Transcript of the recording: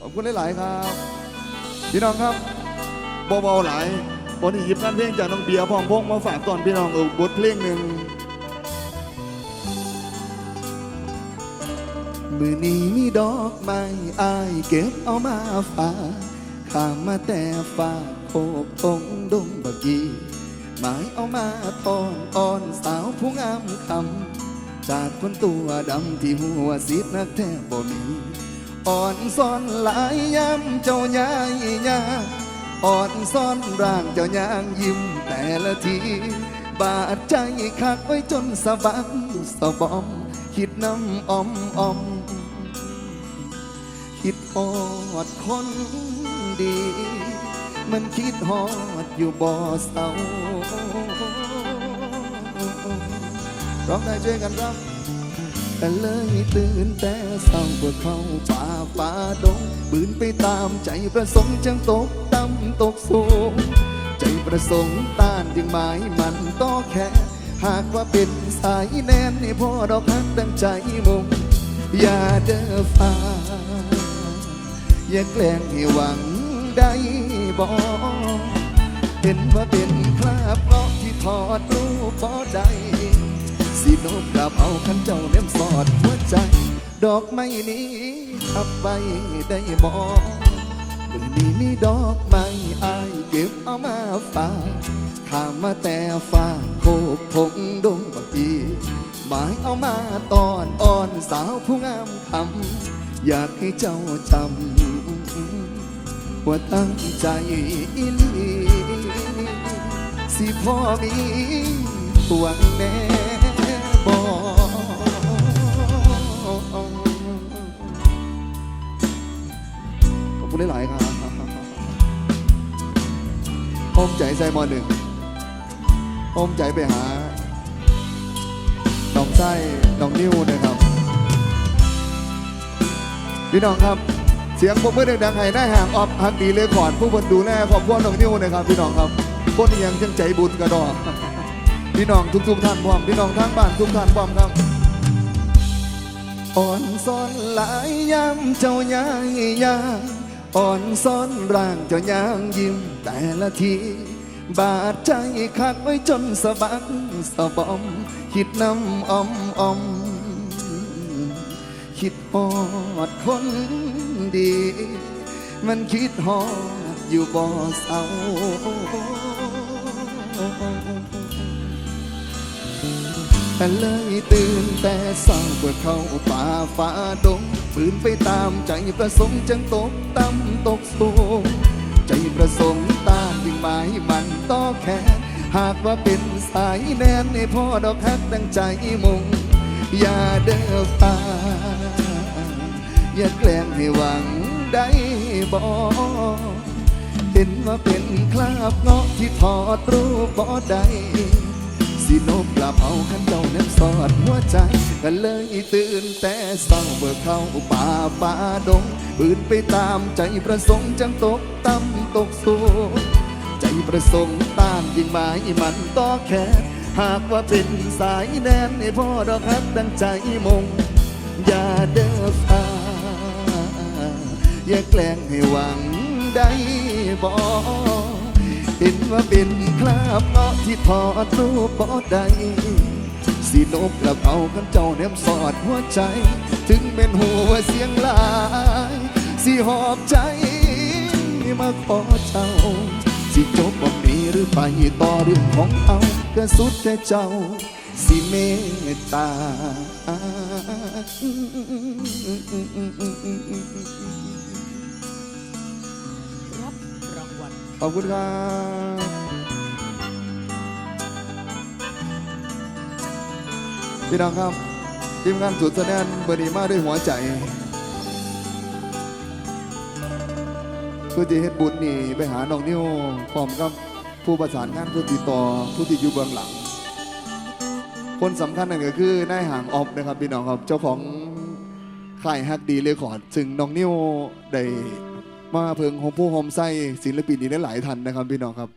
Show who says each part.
Speaker 1: ขอบคุณหลาย ๆ ครับ พี่น้องครับเบาๆหลายวันนี้หยิบงานเพลงจากน้องเบียร์พองพงมาฝากตอนพี่น้องเออบทเพลงหนึ่งมือนี้มีดอกไม้อายเก็บเอามาฝากข้ามมาแต่ฝากโคกตงดงบกีหมายเอามาตอนอ่อนสาวผู้งามคำจากคนตัวดำที่หัวสีนักแทบบ่มี อ่อนซ่อนหลายย้ำเจ้าย่ายยาอ่อนซ่อนร่างเจ้ายางยิ้มแต่ละที บาดใจคักไว้จนสะบักสะบอม คิดน้ำออมออมคิดฮอดคนดี มันคิดฮอดอยู่บ่อเศร้าร้องได้ช่วยกันร้อง แต่เลยตื่นแต่เศร้าเพื่อเข้าป่าฟ้าดงบืนไปตามใจประสงค์จังตกต่ำตกสูง ใจประสงค์ต้านยังหมายมันต่อแค่ หากว่าเป็นสายแนนให้พ่อดอกฮักดังใจมุงอย่าเด้อฟ้า อย่าแกล้งให้หวังได้บอกเห็นว่าเป็นคราบเพราะที่ถอดรูปบ่ได้ สิโนมกลับเอาขันเจ้าเน้มสอดหัวใจ ดอกไม้นี้ทับไว้ได้บอกมือนี้มีดอกไม้อายเก็บเอามาฝากข้ามมาแต่ฟ้าโคกพงดงบักอีหมายเอามาตอนอ่อนสาวผู้งามคำอยากให้เจ้าจำว่าตั้งใจอินลีสิพ่อมีหวังแน่ คุณหลายๆครับโอมใจใส่มอหนึ่งโอมใจไปหาน้องไส้น้องนิ้วนะครับ พี่น้องครับ เสียงปรบมือดังๆให้ได้าห่างออบหักดีเลยก่อนผู้คนดูแลครอบครัวน้องนิ้วนะครับ พี่น้องครับคนนี้ยังจังใจบุญกระดอกพี่น้องทุกๆท่านพร้อมพี่น้องทางบ้านทุกท่านพร้อมครับอ่อนซ้อนหลายยำเจ้ายางยา อ่อนซ้อนร่างเจ้าย่างยิ้มแต่ละที บาดใจคักไว้จนสะบักสะบอม คิดน้ำอมอม คิดฮอดคนดี มันคิดฮอดอยู่บ่อเศร้าแต่เลยตื่นแต่เศร้าเพื่อเข้าป่าฟ้าดง ปืนไปตามใจประสงค์จังตกต่ำตกสูงใจประสงค์ตานยิ่งหมายมันต่อแขนหากว่าเป็นสายแนนในพ่อดอกฮักดังใจมุงอย่าเด้อฟ้าอย่าแกล้งให้หวังได้บอกเห็นว่าเป็นคราบเงาะที่ถอดรูปบ่ได้ สิโนบกลับเอาขันเจ้านั้นสอดหัวใจก็เลยตื่นแต่เศร้าเบิกเข้าป่าป่าดงปืนไปตามใจประสงค์จังตกต่ำตกสูงใจประสงค์ต้านยิงหมายมันต่อแค่หากว่าเป็นสายแนนให้พ่อดอกฮักดังใจมง อย่าเด้อฟ้าอย่าแกล้งให้หวังได้บอก เห็นว่าเป็นคราบเงาะที่ถอดรูปบ่ได้สินบกลับเอากันเจ้าแนมสอดหัวใจ ถึงเป็นหัวเสียงลายสิหอบใจมาขอเจ้า สิจบบ่มีหรือไปต่อเรื่องของเขาก็สุดแต่เจ้า สิเมตตา ขอบคุณครับพี่น้องครับทีมงานสุดแสดงเบอร์นีมาด้วยหัวใจผู้ที่เฮ็ดบุญนี่ไปหาน้องนิ้วพร้อมกับผู้ประสานงานผู้ติดต่อผู้ที่อยู่เบื้องหลัง คนสำคัญนั่นก็คือนายห่างออฟนะครับพี่น้องครับเจ้าของค่ายฮักดีเรคคอร์ดซึ่งน้องนิ้วได้ มาเพิงโฮมผู้โฮมไส้ศิลปินอีกหลายท่านนะครับพี่น้องครับ